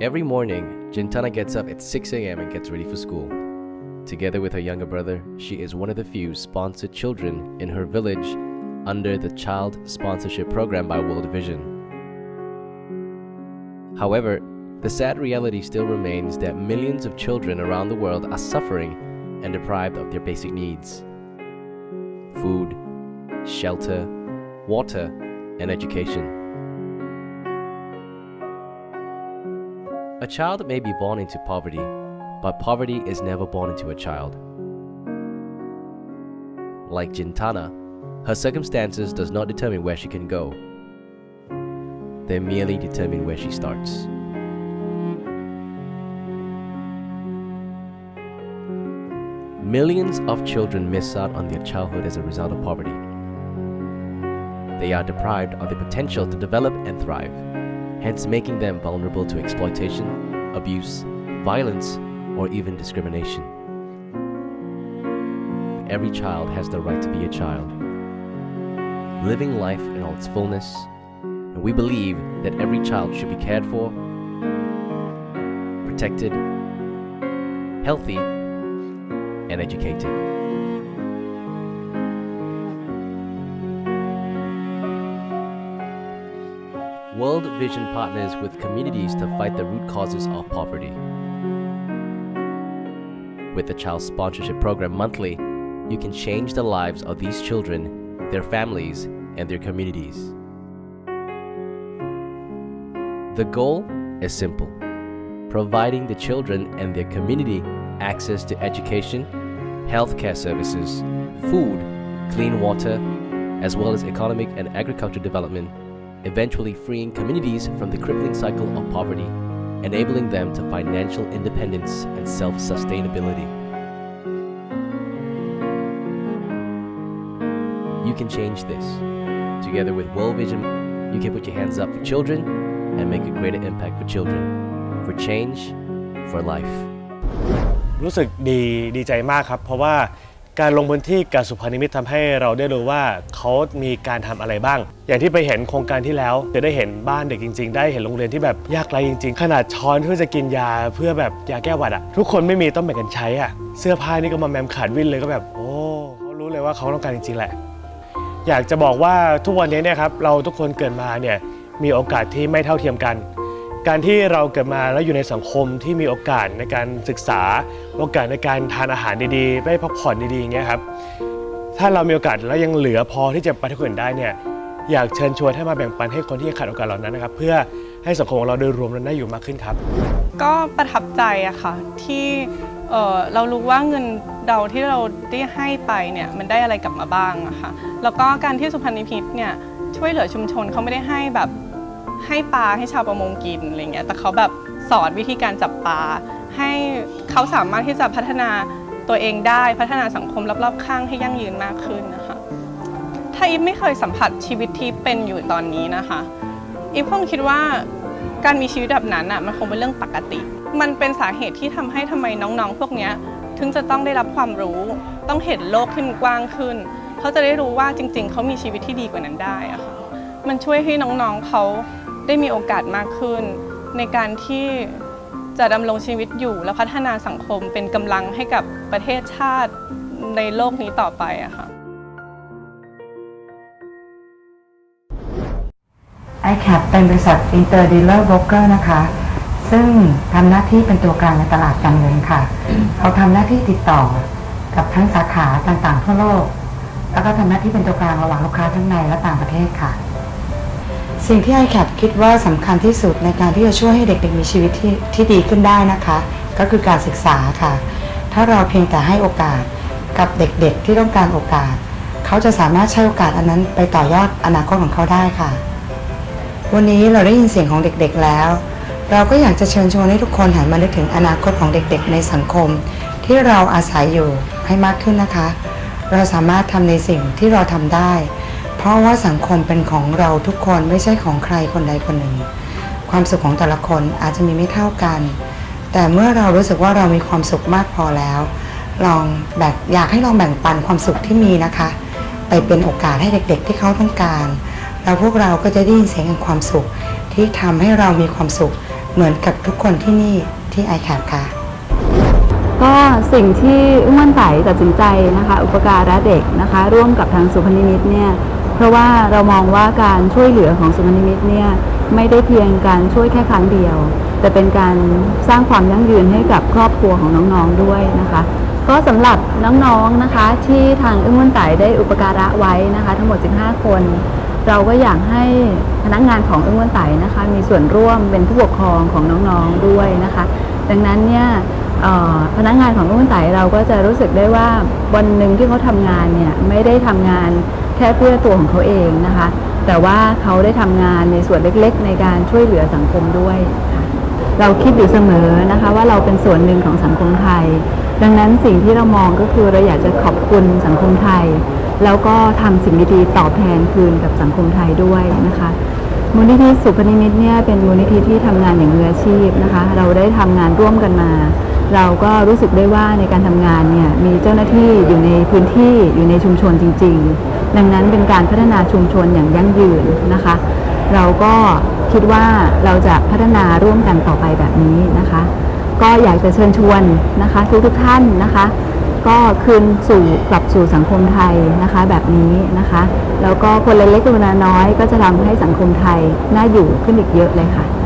Every morning, Gintana gets up at 6 a.m. and gets ready for school. Together with her younger brother, she is one of the few sponsored children in her village under the Child Sponsorship Program by World Vision. However, the sad reality still remains that millions of children around the world are suffering and deprived of their basic needs food, shelter, water, and education. A child may be born into poverty, but poverty is never born into a child. Like Gintana, her circumstances does not determine where she can go. They merely determine where she starts. Millions of children miss out on their childhood as a result of poverty. They are deprived of the potential to develop and thrive, hence making them vulnerable to exploitation, abuse, violence, or even discrimination. Every child has the right to be a child, living life in all its fullness, and we believe that every child should be cared for, protected, healthy, and educated. World Vision partners with communities to fight the root causes of poverty. With the Child Sponsorship Program monthly, you can change the lives of these children, their families, and their communities. The goal is simple providing the children and their community access to education, healthcare services, food, clean water, as well as economic and agriculture development, eventually freeing communities from the crippling cycle of poverty, enabling them to financial independence and self sustainability. You can change this. Together with World Vision, you can put your hands up for children and make a greater impact for children. For change, for life. รู้สึกดีดีใจมากครับ เพราะว่า การลงพื้นที่กับสุพรรณนิมิตรทำให้เราได้รู้ว่าเขามีการทำอะไรบ้าง อย่างที่ไปเห็นโครงการที่แล้วจะได้เห็นบ้านเด็กจริง ๆ ได้เห็นโรงเรียนที่แบบยากไร้จริง ๆ ขนาดช้อนเพื่อจะกินยาเพื่อแบบยาแก้หวัดอะทุกคนไม่มีต้องแบ่งกันใช้อะเสื้อผ้านี่ก็มาแมมขาดวิ่นเลยก็แบบ โอ้เขารู้เลยว่าเขาต้องการจริงๆแหละ อยากจะบอกว่าทุกวันนี้เนี่ยครับเราทุกคนเกิดมาเนี่ยมีโอกาสที่ไม่เท่าเทียมกัน การที่เราเกิดมาแล้วอยู่ในสังคมที่มีโอกาสในการศึกษา โอกาสในการทานอาหารดีๆได้พักผ่อนดีๆอย่างเงี้ยครับถ้าเรามีโอกาสแล้วยังเหลือพอที่จะไปที่คนอื่นได้เนี่ยอยากเชิญชวนให้มาแบ่งปันให้คนที่ขาดโอกาสเหล่านั้นนะครับ เพื่อให้สังคมของเราโดยรวมนั้นได้อยู่มากขึ้นครับ ก็ประทับใจอะค่ะที่เเรารู้ว่าเงินเราที่เราได้ให้ไปเนี่ยมันได้อะไรกลับมาบ้างอะค่ะแล้วก็การที่สุพรรณนิพิษเนี่ยช่วยเหลือชุมชนเขาไม่ได้ให้แบบ ให้ปลาให้ชาวประมงกินอะไรเงี้ยแต่เขาแบบสอนวิธีการจับปลาให้เขาสามารถที่จะพัฒนาตัวเองได้พัฒนาสังคมรอบๆข้างให้ยั่งยืนมากขึ้นนะคะถ้าอีฟไม่เคยสัมผัสชีวิตที่เป็นอยู่ตอนนี้นะคะอีฟคงคิดว่าการมีชีวิตแบบนั้นอะมันคงเป็นเรื่องปกติ มันเป็นสาเหตุที่ทำให้ทำไมน้องๆ พวกเนี้ยถึงจะต้องได้รับความรู้ ต้องเห็นโลกที่มันกว้างขึ้น เขาจะได้รู้ว่าจริง ๆ เขามีชีวิตที่ดีกว่านั้นได้อะค่ะมันช่วยให้น้องๆเขา ได้มีโอกาสมากขึ้น ในการที่จะดำรงชีวิตอยู่และพัฒนาสังคมเป็นกำลังให้กับประเทศชาติในโลกนี้ต่อไปอะค่ะ iCap เป็นบริษัท Inter Dealer Broker นะคะ ซึ่งทำหน้าที่เป็นตัวกลางในตลาดการเงินค่ะเราทำหน้าที่ติดต่อกับทั้งสาขาต่างๆทั่วโลก แล้วก็ทำหน้าที่เป็นตัวกลางระหว่างลูกค้าทั้งในและต่างประเทศค่ะ สิ่งที่ iCap คิดว่าสำคัญที่สุดในการที่จะช่วยให้เด็กๆมีชีวิตที่ที่ดีขึ้นได้นะคะ ก็คือการศึกษาค่ะ ถ้าเราเพียงแต่ให้โอกาสกับเด็กๆที่ต้องการโอกาส เขาจะสามารถใช้โอกาสอันนั้นไปต่อยอดอนาคตของเขาได้ค่ะ วันนี้เราได้ยินเสียงของเด็กๆแล้ว เราก็อยากจะเชิญชวนให้ทุกคนหันมานึกถึงอนาคตของเด็กๆ ในสังคม ที่เราอาศัยอยู่ให้มากขึ้นนะคะ เราสามารถทำในสิ่งที่เราทำได้ เพราะว่าสังคมเป็นของเราทุกคนไม่ใช่ของใครคนใดคนหนึ่ง ความสุขของแต่ละคนอาจจะมีไม่เท่ากัน แต่เมื่อเรารู้สึกว่าเรามีความสุขมากพอแล้ว ลองแบ่งอยากให้ลองแบ่งปันความสุขที่มีนะคะ ไปเป็นโอกาสให้เด็กๆ ที่เขาต้องการแล้วพวกเราก็จะได้ยินเสียงแห่งความสุข ที่ทำให้เรามีความสุขเหมือนกับทุกคนที่นี่ที่ไอแคค่ะก็สิ่งที่อุ้มมั่นไตตัดสินใจนะคะ อุปการะเด็กนะคะ ร่วมกับทางสุพรรณนิมิตเนี่ย เพราะว่าเรามองว่าการช่วยเหลือของสุพรรณนิมิตเนี่ยไม่ได้เพียงการช่วยแค่ครั้งเดียว แต่เป็นการสร้างความยั่งยืนให้กับครอบครัวของน้องๆด้วยนะคะ ก็สำหรับน้องๆนะคะที่ทางอุ้มมั่นไตได้อุปการะไว้นะคะ ทั้งหมด 15 คน เราก็อยากให้พนักงานของอึ้งวันไตนะคะ มีส่วนร่วมเป็นผู้ปกครองของน้องๆด้วยนะคะ ดังนั้นเนี่ยพนักงานของอึ้งวันไตเราก็จะรู้สึกได้ว่าวันหนึ่งที่เขาทำงานเนี่ยไม่ได้ทำงาน ค่เพื่อตัวของเขาเองนะคะ แต่ว่าเขาได้ทำงานในส่วนเล็กๆ ในการช่วยเหลือสังคมด้วยค่ะเราคิดอยู่เสมอนะคะว่าเราเป็นส่วนหนึ่งของสังคมไทย ดังนั้นสิ่งที่เรามองก็คือเราอยากจะขอบคุณสังคมไทย แล้วก็ทำสิ่งดีๆตอบแทนคืนกับสังคมไทยด้วยนะคะมูลนิธิสุพนิมิตเนี่ยเป็นมูลนิธิที่ทำงานอย่างมืออาชีพนะคะ เราได้ทำงานร่วมกันมา เราก็รู้สึกได้ว่าในการทำงานเนี่ยมีเจ้าหน้าที่อยู่ในพื้นที่อยู่ในชุมชนจริง ๆ ดังนั้นเป็นการพัฒนาชุมชนอย่างยั่งยืนนะคะ เราก็คิดว่าเราจะพัฒนาร่วมกันต่อไปแบบนี้นะคะ ก็อยากจะเชิญชวนนะคะทุกทุกๆท่านนะคะ ก็คืนสู่กลับสู่สังคมไทยนะคะแบบนี้นะคะ แล้วก็คนเล็กๆคนน้อยก็จะทำให้สังคมไทยน่าอยู่ขึ้นอีกเยอะเลยค่ะ